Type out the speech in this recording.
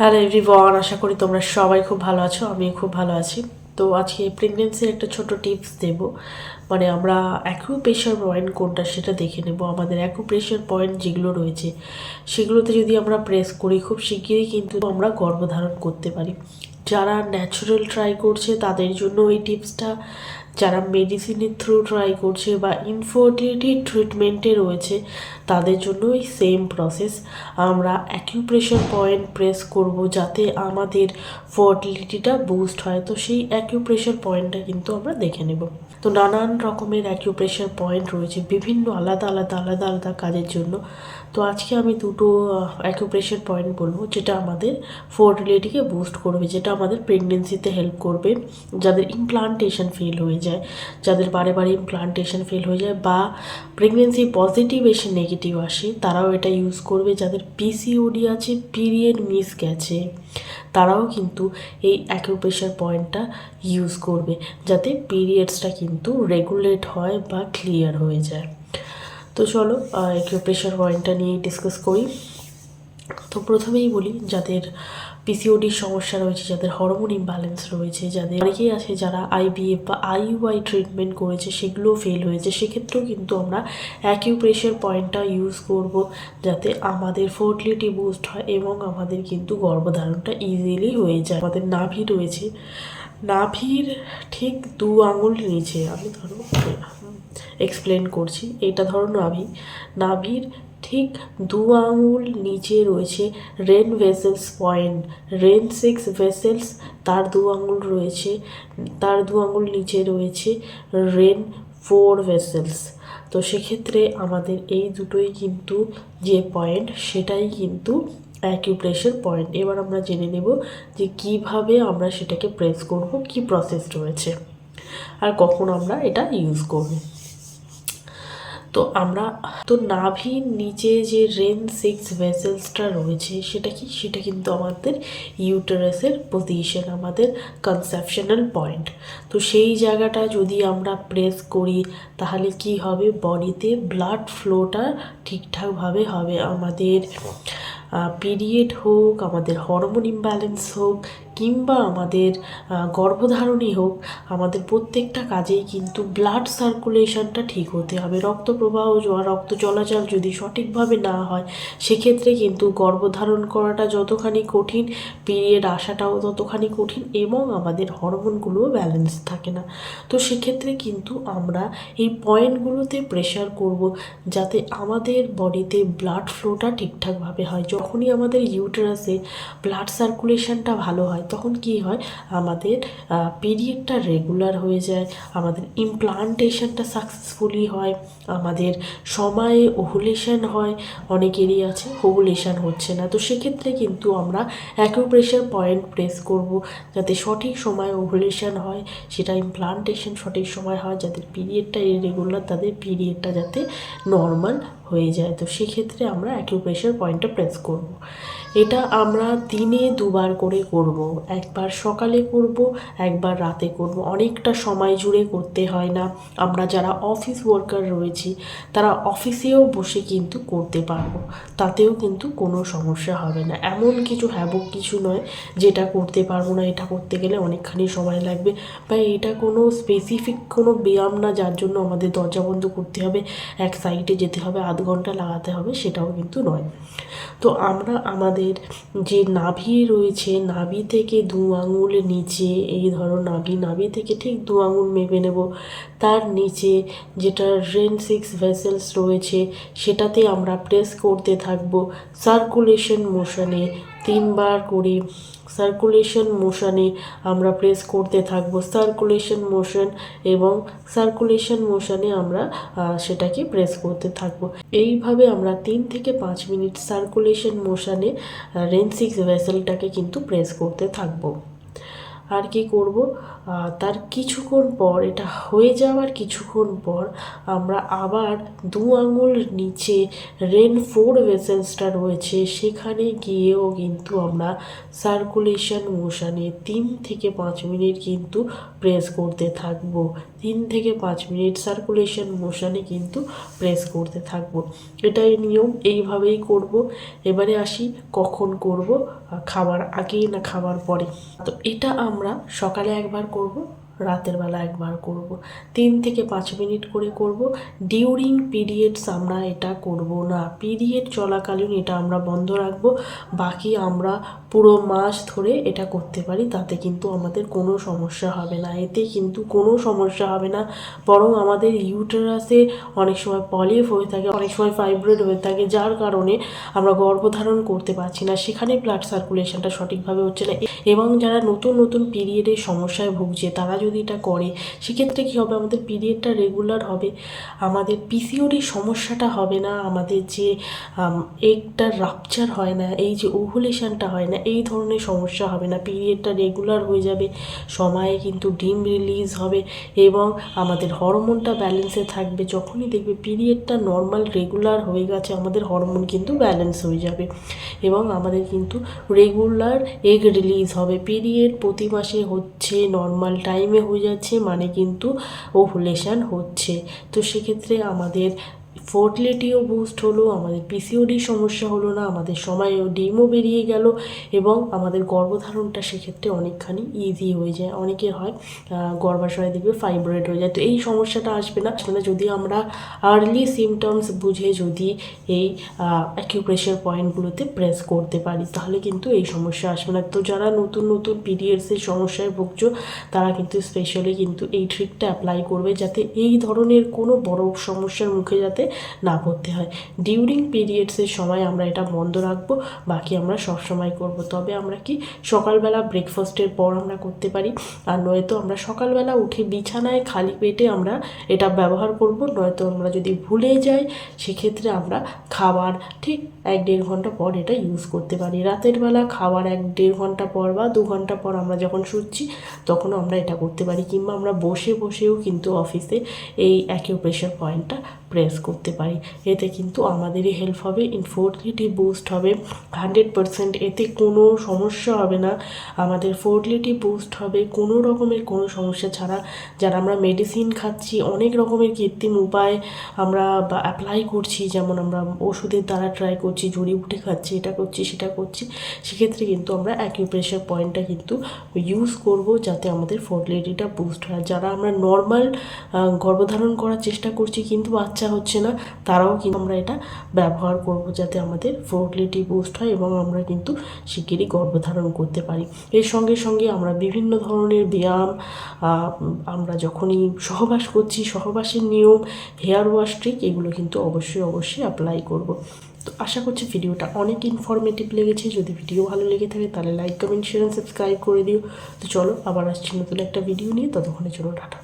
Hello everyone, আশা করি তোমরা সবাই খুব ভালো আছো আমি খুব ভালো আছি। তো আজকে প্রেগনেন্সির একটা ছোট টিপস দেব। মানে আমরা অ্যাকুপ্রেশার পয়েন্ট কোনটা সেটা দেখে নেব। আমাদের অ্যাকুপ্রেশার পয়েন্ট যেগুলো রয়েছে, সেগুলোতে যদি আমরা প্রেস করি, খুব শিগগিরই কিন্তু আমরা গর্ভধারণ করতে পারি। যারা ন্যাচারাল ট্রাই করছে, তাদের জন্য এই টিপসটা যারা মেডিসিনের থ্রু ট্রাই করছে বা ইনফার্টিলিটি ট্রিটমেন্টে রয়েছে, তাদের জন্য সেম প্রসেস আমরা অ্যাকিউপ্রেশার পয়েন্ট প্রেস করব যাতে আমাদের ফার্টিলিটিটা বুস্ট হয়। তো সেই অ্যাকিউপ্রেশার পয়েন্টটা কিন্তু আমরা দেখে নেব। তো নানান রকমের অ্যাকিউপ্রেশার পয়েন্ট রয়েছে, বিভিন্ন আলাদা আলাদা আলাদা আলাদা কাজের জন্য। তো আজকে আমি দুটো অ্যাকুপ্রেশার পয়েন্ট বলব, যেটা আমাদের ফার্টিলিটিকে বুস্ট করবে, যেটা আমাদের প্রেগনেন্সিতে হেল্প করবে, যাদের ইমপ্লান্টেশন ফেল হয়ে যায়। যাদের বারে বারে ইমপ্লান্টেশন ফেল হয়ে যায় বা প্রেগনেন্সি পজিটিভ এসে নেগেটিভ আসে, তারাও এটা ইউজ করবে। যাদের পিসিওডি আছে পিরিয়ড মিস গেছে, তারাও কিন্তু এই অ্যাকুপ্রেশার পয়েন্টটা ইউজ করবে, যাতে পিরিয়ডসটা কিন্তু রেগুলেট হয় বা ক্লিয়ার হয়ে যায়। তো চলো একটু প্রেশার পয়েন্টটা নিয়ে ডিসকাস করি। তো প্রথমেই বলি, যাদের পিসিওডির সমস্যা রয়েছে, যাদের হরমোন ইমব্যালেন্স রয়েছে, যাদের অনেকেই আছে যারা আইবিএফ বা আইইউআই ট্রিটমেন্ট করেছে সেগুলো ফেল হয়েছে। সেক্ষেত্রেও কিন্তু আমরা অ্যাকিউপ্রেশার পয়েন্টটা ইউজ করব যাতে আমাদের ফার্টিলিটি বুস্ট হয় এবং আমাদের কিন্তু গর্ভধারণটা ইজিলি হয়ে যায়। আমাদের নাভি রয়েছে। নাভির ঠিক দু আঙুল নিচে, আমি ধরো এক্সপ্লেন করছি। এটা ধরো নাভি। নাভির ঠিক দু আঙুল নিচে রয়েছে Ren vessels point. Ren six vessels, তার দু আঙুল রয়েছে, তার দু আঙুল নিচে রয়েছে রেন ফোর ভেসেলস। তো সেক্ষেত্রে আমাদের এই দুটোই কিন্তু যে পয়েন্ট, সেটাই কিন্তু অ্যাকিউপ্রেশার পয়েন্ট। এবার আমরা জেনে নেব যে কীভাবে আমরা সেটাকে প্রেস করব, কি প্রসেস রয়েছে, আর কখন আমরা এটা ইউজ করব। তো আমরা, তো নাভির নিচে যে রেন সিক্স ভেসেলসটা রয়েছে, সেটা কি? সেটা কিন্তু আমাদের ইউটারাসের পজিশন আমাদের কনসেপশনাল পয়েন্ট তো সেই জায়গাটা যদি আমরা প্রেস করি, তাহলে কি হবে? বডিতে ব্লাড ফ্লোটা ঠিকঠাকভাবে হবে। আমাদের পিরিয়ড হোক, আমাদের হরমোন ইমব্যালেন্স হোক কিংবা আমাদের গর্ভধারণই হোক, আমাদের প্রত্যেকটা কাজেই কিন্তু ব্লাড সার্কুলেশনটা ঠিক হতে হবে। রক্ত প্রবাহ রক্ত চলাচল যদি সঠিকভাবে না হয়, সেক্ষেত্রে কিন্তু গর্ভধারণ করাটা যতখানি কঠিন পিরিয়ড আসাটাও ততখানি কঠিন এবং আমাদের হরমোনগুলোও ব্যালেন্স থাকে না। তো সেক্ষেত্রে কিন্তু আমরা এই পয়েন্টগুলোতে প্রেশার করব যাতে আমাদের বডিতে ব্লাড ফ্লোটা ঠিকঠাকভাবে হয়। যখনই আমাদের ইউটারাসে ব্লাড সার্কুলেশনটা ভালো হয় তখন কি হয় আমাদের পিরিয়ডটা রেগুলার হয়ে যায়, আমাদের ইমপ্লান্টেশনটা সাকসেসফুলি হয়, আমাদের সময়ে ওহুলেশন হয়, অনেকেরই আছে ওহুলেশন হচ্ছে না তো সেক্ষেত্রে কিন্তু আমরা অ্যাকুপ্রেশার পয়েন্ট প্রেস করব, যাতে সঠিক সময়ে ওহুলেশন হয়, সেটা ইমপ্লান্টেশন সঠিক সময় হয় যাদের পিরিয়ডটা ইরেগুলার তাদের পিরিয়ডটা যাতে নর্মাল হয়ে যায় তো সেক্ষেত্রে আমরা অ্যাকিউপ্রেশার পয়েন্টটা প্রেস করব। এটা আমরা দিনে দুবার করে করব। একবার সকালে করব, একবার রাতে করব। অনেকটা সময় জুড়ে করতে হয় না। আমরা যারা অফিস ওয়ার্কার রয়েছি, তারা অফিসেও বসে কিন্তু করতে পারব। তাতেও কিন্তু কোনো সমস্যা হবে না। এমন কিছু হ্যাবক কিছু নয় যেটা করতে পারব না, এটা করতে গেলে অনেকখানি সময় লাগবে বা এটা কোনো স্পেসিফিক কোনো ব্যায়াম না, যার জন্য আমাদের দরজা বন্ধ করতে হবে, এক সাইডে যেতে হবে, আধ ঘণ্টা লাগাতে হবে, সেটাও কিন্তু নয়। তো আমরা আমাদের যে নাভি রয়েছে, নাভি থেকে দু আঙুল নিচে, এই ধরো নাভি নাভি থেকে ঠিক দু আঙুল মেপে নেব। তার নিচে যেটা রেন সিক্স ভেসেলস রয়েছে, সেটাতে আমরা প্রেস করতে থাকব। সার্কুলেশন মোশনে তিনবার করে সার্কুলেশন মোশনে আমরা প্রেস করতে থাকব। সার্কুলেশন মোশন এবং সার্কুলেশন মোশনে আমরা সেটাকে প্রেস করতে থাকব। এইভাবে আমরা তিন থেকে পাঁচ মিনিট সার্কুলেশন মোশনে রেন সিক্স ভেসেলটাকে কিন্তু প্রেস করতে থাকব। আর কি করব? তার কিছুক্ষণ পর, এটা হয়ে যাওয়ার কিছুক্ষণ পর, আমরা আবার দু আঙুল নিচে রেন ফোর ভেসেলসটা রয়েছে। সেখানে গিয়েও কিন্তু আমরা সার্কুলেশন মোশানে তিন থেকে পাঁচ মিনিট কিন্তু প্রেস করতে থাকব। তিন থেকে পাঁচ মিনিট সার্কুলেশন মোশানে কিন্তু প্রেস করতে থাকব। এটাই নিয়ম, এইভাবেই করব। এবারে আসি কখন করব, খাবার আগেই না খাবার পরে? তো এটা আমরা সকালে একবার করব। রাতের বেলা একবার করব। তিন থেকে পাঁচ মিনিট করে করব। ডিউরিং পিরিয়ডস আমরা এটা করব না। পিরিয়ড চলাকালীন এটা আমরা বন্ধ রাখব। বাকি আমরা পুরো মাস ধরে এটা করতে পারি, তাতে কিন্তু আমাদের কোনো সমস্যা হবে না। এতে কিন্তু কোনো সমস্যা হবে না। বরং আমাদের ইউটেরাসে অনেক সময় পলিপ হয়ে থাকে, অনেক সময় ফাইব্রয়েড হয়ে থাকে, যার কারণে আমরা গর্ভধারণ করতে পারছি না। সেখানে ব্লাড সার্কুলেশনটা সঠিকভাবে হচ্ছে না। এবং যারা নতুন নতুন পিরিয়ডের সমস্যায় ভুগছে, তারা এটা করে। সেক্ষেত্রে কী হবে? আমাদের পিরিয়ডটা রেগুলার হবে। আমাদের পিসিওডি সমস্যাটা হবে না। আমাদের যে এগটা রাপচার হয় না, এই যে ওভুলেশনটা হয় না, এই ধরনের সমস্যা হবে না। পিরিয়ডটা রেগুলার হয়ে যাবে। সময়ে কিন্তু ডিম রিলিজ হবে এবং আমাদের হরমোনটা ব্যালেন্সে থাকবে। যখনই দেখবে পিরিয়ডটা নর্মাল রেগুলার হয়ে গেছে, আমাদের হরমোন কিন্তু ব্যালেন্স হয়ে যাবে এবং আমাদের কিন্তু রেগুলার এগ রিলিজ হবে। পিরিয়ড প্রতি মাসে হচ্ছে নর্মাল টাইমে হয়ে যাচ্ছে মানে কিন্তু ওভুলেশান হচ্ছে। তো সেক্ষেত্রে আমাদের ফার্টিলিটিও বুস্ট হলো, আমাদের পিসিওডি সমস্যা হলো না, আমাদের সময়ও ডিমও বেরিয়ে গেল এবং আমাদের গর্ভধারণটা সেক্ষেত্রে অনেকখানি ইজি হয়ে যায়। অনেকের হয় গর্ভাশয় দেখবে ফাইব্রয়েড হয়ে যায়। তো এই সমস্যাটা আসবে না। আসবে না যদি আমরা আর্লি সিমটমস বুঝে যদি এই অ্যাকিউপ্রেশার পয়েন্টগুলোতে প্রেস করতে পারি, তাহলে কিন্তু এই সমস্যা আসবে না। তো যারা নতুন নতুন পিরিয়ডসের সমস্যায় ভুগছ, তারা কিন্তু স্পেশালি কিন্তু এই ট্রিকটা অ্যাপ্লাই করবে যাতে এই ধরনের কোনো বড় সমস্যার মুখে যাতে না পড়তে হয়। ডিউরিং পিরিয়ডসের সময় আমরা এটা বন্ধ রাখব, বাকি আমরা সব সময় করব। তবে আমরা কি সকালবেলা ব্রেকফাস্টের পর আমরা করতে পারি, আর নয়তো আমরা সকালবেলা উঠে বিছানায় খালি পেটে আমরা এটা ব্যবহার করব। নয়তো আমরা যদি ভুলে যাই, সেক্ষেত্রে আমরা খাবার ঠিক এক দেড় ঘণ্টা পর এটা ইউজ করতে পারি। রাতের বেলা খাবার এক দেড় ঘণ্টা পর বা দু ঘণ্টা পর আমরা যখন শুচ্ছি, তখনও আমরা এটা করতে পারি। কিংবা আমরা বসে বসেও কিন্তু অফিসে এই অ্যাকিউপ্রেশার পয়েন্টটা প্রেস করতে পারি। এতে কিন্তু আমাদেরই হেল্প হবে ইনফার্টিলিটি বুস্ট হবে। হান্ড্রেড পারসেন্ট এতে কোনো সমস্যা হবে না। আমাদের ফার্টিলিটি বুস্ট হবে, কোনো রকমের কোনো সমস্যা ছাড়া। যারা আমরা মেডিসিন খাচ্ছি, অনেক রকমের কৃত্রিম উপায় আমরা অ্যাপ্লাই করছি। যেমন আমরা ওষুধের দ্বারা ট্রাই করছি জড়িবুটি খাচ্ছি, এটা করছি, সেটা করছি। সেক্ষেত্রে কিন্তু আমরা অ্যাকিউপ্রেশার পয়েন্টটা কিন্তু ইউজ করব যাতে আমাদের ফার্টিলিটিটা বুস্ট হয়। যারা আমরা নর্মাল গর্ভধারণ করার চেষ্টা করছি, কিন্তু বাচ্চা হচ্ছে না তারাও কিন্তু আমরা এটা ব্যবহার করব যাতে আমাদের ফার্টিলিটি বুস্ট হয় এবং আমরা কিন্তু শিগগিরই গর্ভধারণ করতে পারি। এর সঙ্গে সঙ্গে আমরা বিভিন্ন ধরনের ব্যায়াম আমরা যখনই সহবাস করছি, সহবাসের নিয়ম হেয়ার ওয়াশ ট্রিক এগুলো কিন্তু অবশ্যই অবশ্যই অ্যাপ্লাই করব। তো আশা করছি ভিডিওটা অনেক ইনফরমেটিভ লেগেছে। যদি ভিডিও ভালো লেগে থাকে তাহলে লাইক কমেন্ট শেয়ার সাবস্ক্রাইব করে দিও। তো চলো আবার আসছি নতুন একটা ভিডিও নিয়ে। ততক্ষণের জন্য টাটা।